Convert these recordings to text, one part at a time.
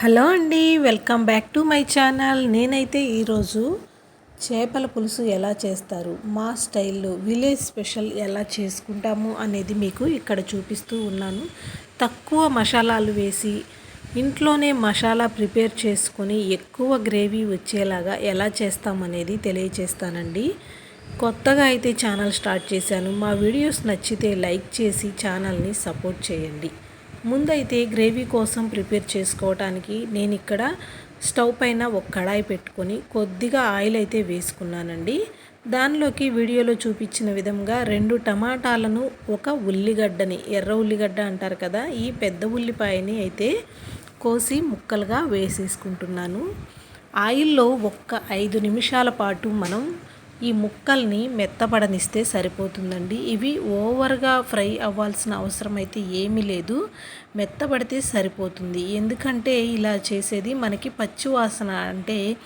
Hello అండి welcome back to my channel. నేనైతే ఈరోజు చేపల పులుసు ఎలా చేస్తారు మా స్టైల్లో విలేజ్ స్పెషల్ ఎలా చేసుకుంటాము అనేది మీకు ఇక్కడ చూపిస్తూ ఉన్నాను. తక్కువ మసాలాలు వేసి ఇంట్లోనే మసాలా ప్రిపేర్ చేసుకొని ఎక్కువ గ్రేవీ వచ్చేలాగా ఎలా చేస్తామనేది తెలియచేస్తానండి. కొత్తగా అయితే ఛానల్ స్టార్ట్ చేశాను. మా వీడియోస్ నచ్చితే లైక్ చేసి ఛానల్ని సపోర్ట్ చేయండి. ముందైతే గ్రేవీ కోసం ప్రిపేర్ చేసుకోవటానికి నేను ఇక్కడ స్టవ్ పైన ఒక కడాయి పెట్టుకొని కొద్దిగా ఆయిల్ అయితే వేసుకున్నానండి. దానిలోకి వీడియోలో చూపించిన విధంగా రెండు టమాటాలను ఒక ఉల్లిగడ్డని ఎర్ర ఉల్లిగడ్డ అంటారు కదా ఈ పెద్ద ఉల్లిపాయని అయితే కోసి ముక్కలుగా వేసేసుకుంటున్నాను. ఆయిల్లో ఒక్క ఐదు నిమిషాల పాటు మనం ఈ ముక్కల్ని మెత్తపడనిస్తే సరిపోతుందండి. ఇవి ఓవర్గా ఫ్రై అవ్వాల్సిన అవసరం అయితే ఏమీ లేదు. మెత్తపడితే సరిపోతుంది. ఎందుకంటే ఇలా చేసేది మనకి పచ్చివాసన అంటే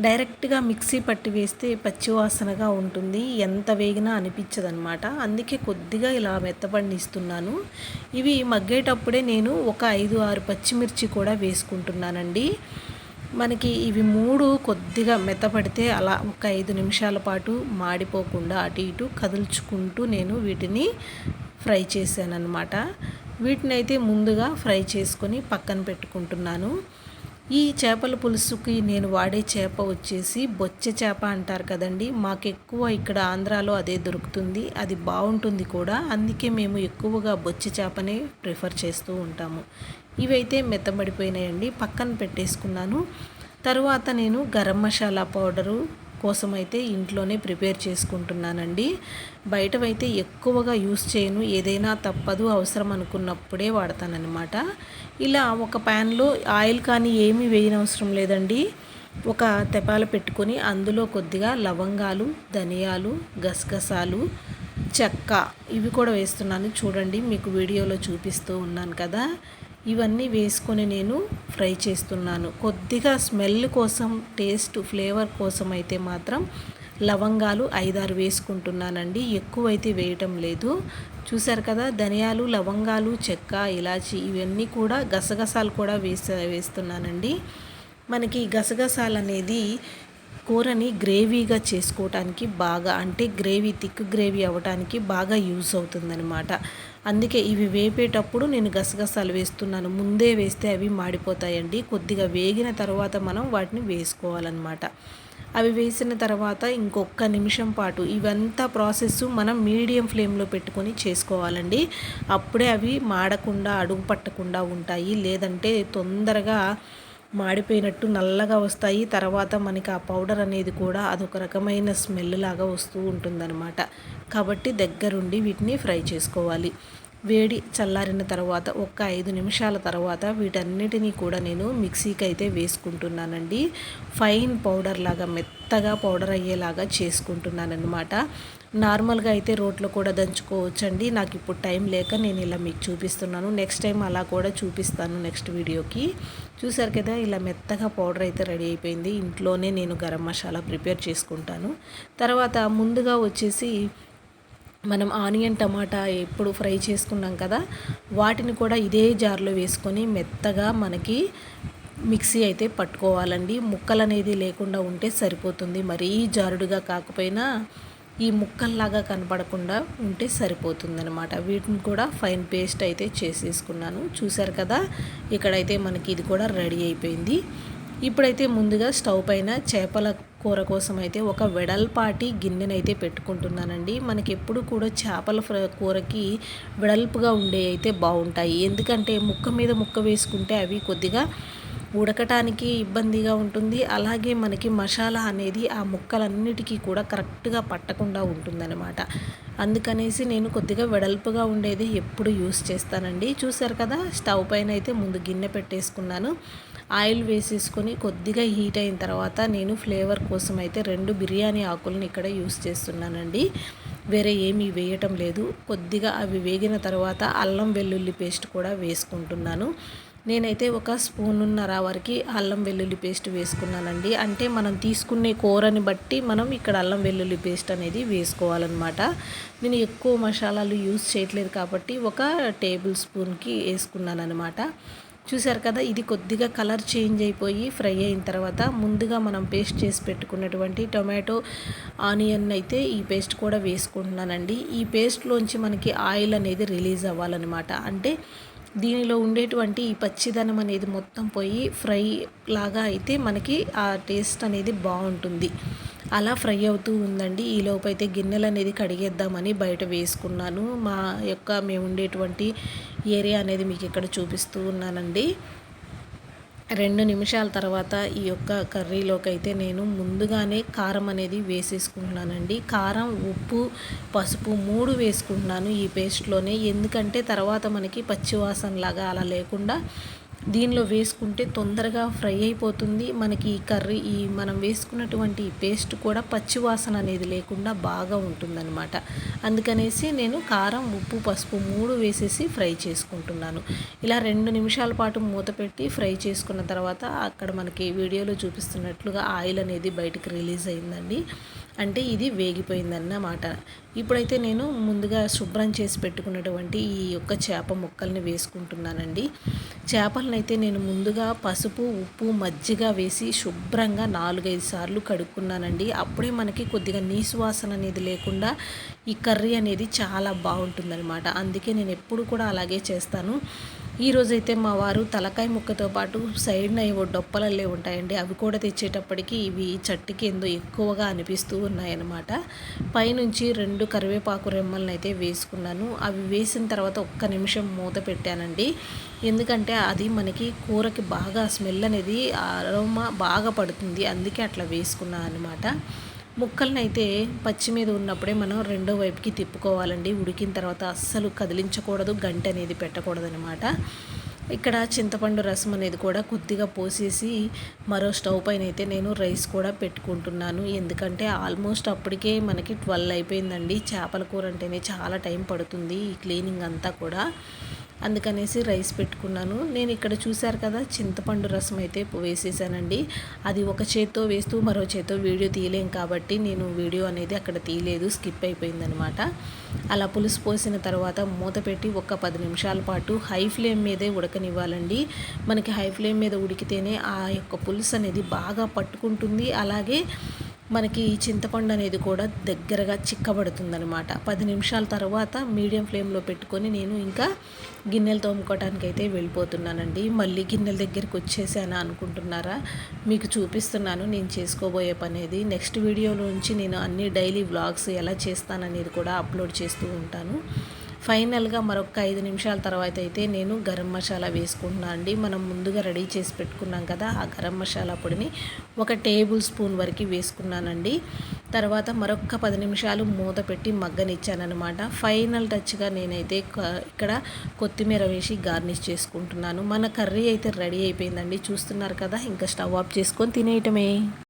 డైరెక్ట్గా మిక్సీ పట్టి వేస్తే పచ్చివాసనగా ఉంటుంది. ఎంత వేగినా అనిపించదనమాట అందుకే కొద్దిగా ఇలా మెత్తపడినిస్తున్నాను ఇవి మగ్గేటప్పుడే నేను ఒక ఐదు ఆరు పచ్చిమిర్చి కూడా వేసుకుంటున్నానండి. మనకి ఇవి మూడు కొద్దిగా మెత్తపడితే అలా ఒక ఐదు నిమిషాల పాటు మాడిపోకుండా అటు ఇటు కదుల్చుకుంటూ నేను వీటిని ఫ్రై చేశాను అనమాట వీటిని అయితే ముందుగా ఫ్రై చేసుకొని పక్కన పెట్టుకుంటున్నాను. ఈ చేపల పులుసుకి నేను వాడే చేప వచ్చేసి బొచ్చ చేప అంటారు కదండి. మాకు ఎక్కువ ఇక్కడ ఆంధ్రాలో అదే దొరుకుతుంది. అది బాగుంటుంది కూడా. అందుకే మేము ఎక్కువగా బొచ్చ చేపనే ప్రిఫర్ చేస్తూ ఉంటాము. ఇవైతే మెత్తబడిపోయినాయండి. పక్కన పెట్టేసుకున్నాను. తరువాత నేను గరం మసాలా పౌడరు కోసం అయితే ఇంట్లోనే ప్రిపేర్ చేసుకుంటున్నానండి. బయటవైతే ఎక్కువగా యూస్ చేయను. ఏదైనా తప్పదు అవసరం అనుకున్నప్పుడే వాడతానన్నమాట. ఇలా ఒక ప్యాన్లో ఆయిల్ కానీ ఏమీ వేయనవసరం లేదండి. ఒక తెపాల పెట్టుకొని అందులో కొద్దిగా లవంగాలు ధనియాలు గసగసాలు చెక్క ఇవి కూడా వేస్తున్నాను. చూడండి మీకు వీడియోలో చూపిస్తూ ఉన్నాను కదా. ఇవన్నీ వేసుకొని నేను ఫ్రై చేస్తున్నాను. కొద్దిగా స్మెల్ కోసం టేస్ట్ ఫ్లేవర్ కోసం అయితే మాత్రం లవంగాలు ఐదారు వేసుకుంటున్నానండి. ఎక్కువైతే వేయటం లేదు. చూసారు కదా ధనియాలు లవంగాలు చెక్క ఇలాచి ఇవన్నీ కూడా గసగసాలు కూడా వేసా వేస్తున్నానండి. మనకి గసగసాలు అనేది కూరని గ్రేవీగా చేసుకోవటానికి బాగా అంటే గ్రేవీ థిక్ గ్రేవీ అవ్వటానికి బాగా యూస్ అవుతుందనమాట అందుకే ఇవి వేపేటప్పుడు నేను గసగసాలు వేస్తున్నాను. ముందే వేస్తే అవి మాడిపోతాయండి. కొద్దిగా వేగిన తర్వాత మనం వాటిని వేసుకోవాలన్నమాట. అవి వేసిన తర్వాత ఇంకొక నిమిషం పాటు ఇవంతా ప్రాసెస్ మనం మీడియం ఫ్లేమ్లో పెట్టుకొని చేసుకోవాలండి. అప్పుడే అవి మాడకుండా అడుగు పట్టకుండా ఉంటాయి. లేదంటే తొందరగా మాడిపోయినట్టు నల్లగా వస్తాయి. తర్వాత మనకి ఆ పౌడర్ అనేది కూడా అదొక రకమైన స్మెల్ లాగా వస్తూ ఉంటుందన్నమాట. కాబట్టి దగ్గరుండి వీటిని ఫ్రై చేసుకోవాలి. వేడి చల్లారిన తర్వాత ఒక ఐదు నిమిషాల తర్వాత వీటన్నిటినీ కూడా నేను మిక్సీకి అయితే వేసుకుంటున్నానండి. ఫైన్ పౌడర్ లాగా మెత్తగా పౌడర్ అయ్యేలాగా చేసుకుంటున్నాను అనమాట నార్మల్గా అయితే రోట్లో కూడా దంచుకోవచ్చండి. నాకు ఇప్పుడు టైం లేక నేను ఇలా మీకు చూపిస్తున్నాను. నెక్స్ట్ టైం అలా కూడా చూపిస్తాను నెక్స్ట్ వీడియోకి. చూసారు కదా ఇలా మెత్తగా పౌడర్ అయితే రెడీ అయిపోయింది. ఇంట్లోనే నేను గరం మసాలా ప్రిపేర్ చేసుకుంటాను. తర్వాత ముందుగా వచ్చేసి మనం ఆనియన్ టమాటా ఎప్పుడు ఫ్రై చేసుకున్నాం కదా వాటిని కూడా ఇదే జార్లో వేసుకొని మెత్తగా మనకి మిక్సీ అయితే పట్టుకోవాలండి. ముక్కలు అనేది లేకుండా ఉంటే సరిపోతుంది. మరీ జారుడుగా కాకపోయినా ఈ ముక్కల్లాగా కనపడకుండా ఉంటే సరిపోతుందనమాట వీటిని కూడా ఫైన్ పేస్ట్ అయితే చేసేసుకున్నాను. చూసారు కదా ఇక్కడైతే మనకి ఇది కూడా రెడీ అయిపోయింది. ఇప్పుడైతే ముందుగా స్టవ్ పైన చేపల కూర కోసం అయితే ఒక వెడల్పాటి గిన్నెనైతే పెట్టుకుంటున్నానండి. మనకి ఎప్పుడు కూడా చేపల కూరకి వెడల్పుగా ఉండే అయితే బాగుంటాయి. ఎందుకంటే ముక్క మీద ముక్క వేసుకుంటే అవి కొద్దిగా ఉడకటానికి ఇబ్బందిగా ఉంటుంది. అలాగే మనకి మసాలా అనేది ఆ ముక్కలన్నిటికీ కూడా కరెక్ట్గా పట్టకుండా ఉంటుందన్నమాట. అందుకనేసి నేను కొద్దిగా వెడల్పుగా ఉండేది ఎప్పుడు యూస్ చేస్తానండి. చూసారు కదా స్టవ్ పైన అయితే ముందు గిన్నె పెట్టేసుకున్నాను. ఆయిల్ వేసేసుకొని కొద్దిగా హీట్ అయిన తర్వాత నేను ఫ్లేవర్ కోసం అయితే రెండు బిర్యానీ ఆకులను ఇక్కడ యూస్ చేస్తున్నానండి. వేరే ఏమీ వేయటం లేదు. కొద్దిగా అవి వేగిన తర్వాత అల్లం వెల్లుల్లి పేస్ట్ కూడా వేసుకుంటున్నాను. నేనైతే ఒక స్పూనున్నర వరకు అల్లం వెల్లుల్లి పేస్ట్ వేసుకున్నానండి. అంటే మనం తీసుకునే కూరని బట్టి మనం ఇక్కడ అల్లం వెల్లుల్లి పేస్ట్ అనేది వేసుకోవాలన్నమాట. నేను ఎక్కువ మసాలాలు యూజ్ చేయట్లేదు కాబట్టి ఒక టేబుల్ స్పూన్కి వేసుకున్నానమాట చూసారు కదా ఇది కొద్దిగా కలర్ చేంజ్ అయిపోయి ఫ్రై అయిన తర్వాత ముందుగా మనం పేస్ట్ చేసి పెట్టుకున్నటువంటి టొమాటో ఆనియన్ అయితే ఈ పేస్ట్ కూడా వేసుకుంటున్నానండి. ఈ పేస్ట్లోంచి మనకి ఆయిల్ అనేది రిలీజ్ అవ్వాలన్నమాట. అంటే దీనిలో ఉండేటువంటి ఈ పచ్చిదనం అనేది మొత్తం పోయి ఫ్రై లాగా అయితే మనకి ఆ టేస్ట్ అనేది బాగుంటుంది. అలా ఫ్రై అవుతూ ఉందండి. ఈలోపు అయితే గిన్నెలు అనేది కడిగేద్దామని బయట వేసుకున్నాను. మా యొక్క మేము ఉండేటువంటి ఏరియా అనేది మీకు ఇక్కడ చూపిస్తూ ఉన్నానండి. రెండు నిమిషాల తర్వాత ఈ యొక్క కర్రీలోకి అయితే నేను ముందుగానే కారం అనేది వేసేసుకుంటున్నానండి. కారం ఉప్పు పసుపు మూడు వేసుకుంటున్నాను ఈ పేస్ట్లోనే ఎందుకంటే తర్వాత మనకి పచ్చివాసన లాగా అలా లేకుండా దీనిలో వేసుకుంటే తొందరగా ఫ్రై అయిపోతుంది. మనకి ఈ కర్రీ ఈ మనం వేసుకున్నటువంటి పేస్ట్ కూడా పచ్చివాసన అనేది లేకుండా బాగా ఉంటుందన్నమాట. అందుకనేసి నేను కారం ఉప్పు పసుపు మూడు వేసేసి ఫ్రై చేసుకుంటున్నాను. ఇలా రెండు నిమిషాల పాటు మూత పెట్టి ఫ్రై చేసుకున్న తర్వాత అక్కడ మనకి వీడియోలో చూపిస్తున్నట్లుగా ఆయిల్ అనేది బయటకు రిలీజ్ అయిందండి. అంటే ఇది వేగిపోయిందన్నమాట. ఇప్పుడైతే నేను ముందుగా శుభ్రం చేసి పెట్టుకున్నటువంటి ఈ యొక్క చేప ముక్కల్ని వేసుకుంటున్నానండి. చేపలను అయితే నేను ముందుగా పసుపు ఉప్పు మజ్జిగ వేసి శుభ్రంగా నాలుగైదు సార్లు కడుక్కున్నానండి. అప్పుడే మనకి కొద్దిగా నీసువాసన అనేది లేకుండా ఈ కర్రీ అనేది చాలా బాగుంటుందన్నమాట. అందుకే నేను ఎప్పుడు కూడా అలాగే చేస్తాను. ఈరోజైతే మా వారు తలకాయ ముక్కతో పాటు సైడ్న ఏవో డొప్పలల్లే ఉంటాయండి. అవి కూడా తెచ్చేటప్పటికి ఇవి చట్టుకి ఎందో ఎక్కువగా అనిపిస్తూ ఉన్నాయన్నమాట. పైనుంచి రెండు కరివేపాకు రెమ్మల్ని అయితే వేసుకున్నాను. అవి వేసిన తర్వాత ఒక్క నిమిషం మూత పెట్టానండి. ఎందుకంటే అది మనకి కూరకి బాగా స్మెల్ అనేది అరోమా బాగా పడుతుంది. అందుకే అట్లా వేసుకున్నాను అనమాట ముక్కలనైతే పచ్చి మీద ఉన్నప్పుడే మనం రెండో వైపుకి తిప్పుకోవాలండి. ఉడికిన తర్వాత అస్సలు కదిలించకూడదు. గంట అనేది పెట్టకూడదు అనమాట ఇక్కడ చింతపండు రసం అనేది కూడా కొద్దిగా పోసేసి మరో స్టవ్ పైన అయితే నేను రైస్ కూడా పెట్టుకుంటున్నాను. ఎందుకంటే ఆల్మోస్ట్ అప్పటికే మనకి ట్వెల్వ్ అయిపోయిందండి. చేపల కూర అంటేనే చాలా టైం పడుతుంది ఈ క్లీనింగ్ అంతా కూడా. అందుకనేసి రైస్ పెట్టుకున్నాను. నేను ఇక్కడ చూశారు కదా చింతపండు రసం అయితే వేసేసానండి. అది ఒక చేత్తో వేస్తూ మరో చేత్తో వీడియో తీయలేం కాబట్టి నేను వీడియో అనేది అక్కడ తీయలేదు స్కిప్ అయిపోయిందనమాట. అలా పులుసు పోసిన తర్వాత మూత పెట్టి ఒక పది నిమిషాల పాటు హై ఫ్లేమ్ మీదే ఉడకనివ్వాలండి. మనకి హై ఫ్లేమ్ మీద ఉడికితేనే ఆ యొక్క పులుసు అనేది బాగా పట్టుకుంటుంది. అలాగే మనకి ఈ చింతపండు అనేది కూడా దగ్గరగా చిక్కబడుతుందనమాట పది నిమిషాల తర్వాత మీడియం ఫ్లేమ్లో పెట్టుకొని నేను ఇంకా గిన్నెలు తోముకోవడానికి అయితే వెళ్ళిపోతున్నానండి. మళ్ళీ గిన్నెల దగ్గరికి వచ్చేసాను అనుకుంటున్నారా? మీకు చూపిస్తున్నాను నేను చేసుకోబోయే పనేది. నెక్స్ట్ వీడియోలోంచి నేను అన్ని డైలీ వ్లాగ్స్ ఎలా చేస్తాననేది కూడా అప్లోడ్ చేస్తూ ఉంటాను. ఫైనల్గా మరొక ఐదు నిమిషాల తర్వాత అయితే నేను గరం మసాలా వేసుకుంటున్నాను అండి. మనం ముందుగా రెడీ చేసి పెట్టుకున్నాం కదా ఆ గరం మసాలా పొడిని ఒక టేబుల్ స్పూన్ వరకు వేసుకున్నానండి. తర్వాత మరొక పది నిమిషాలు మూత పెట్టి మగ్గనిచ్చానమాట ఫైనల్ టచ్గా నేనైతే ఇక్కడ కొత్తిమీర వేసి గార్నిష్ చేసుకుంటున్నాను. మన కర్రీ అయితే రెడీ అయిపోయిందండి. చూస్తున్నారు కదా ఇంకా స్టవ్ ఆఫ్ చేసుకొని తినేయటమే.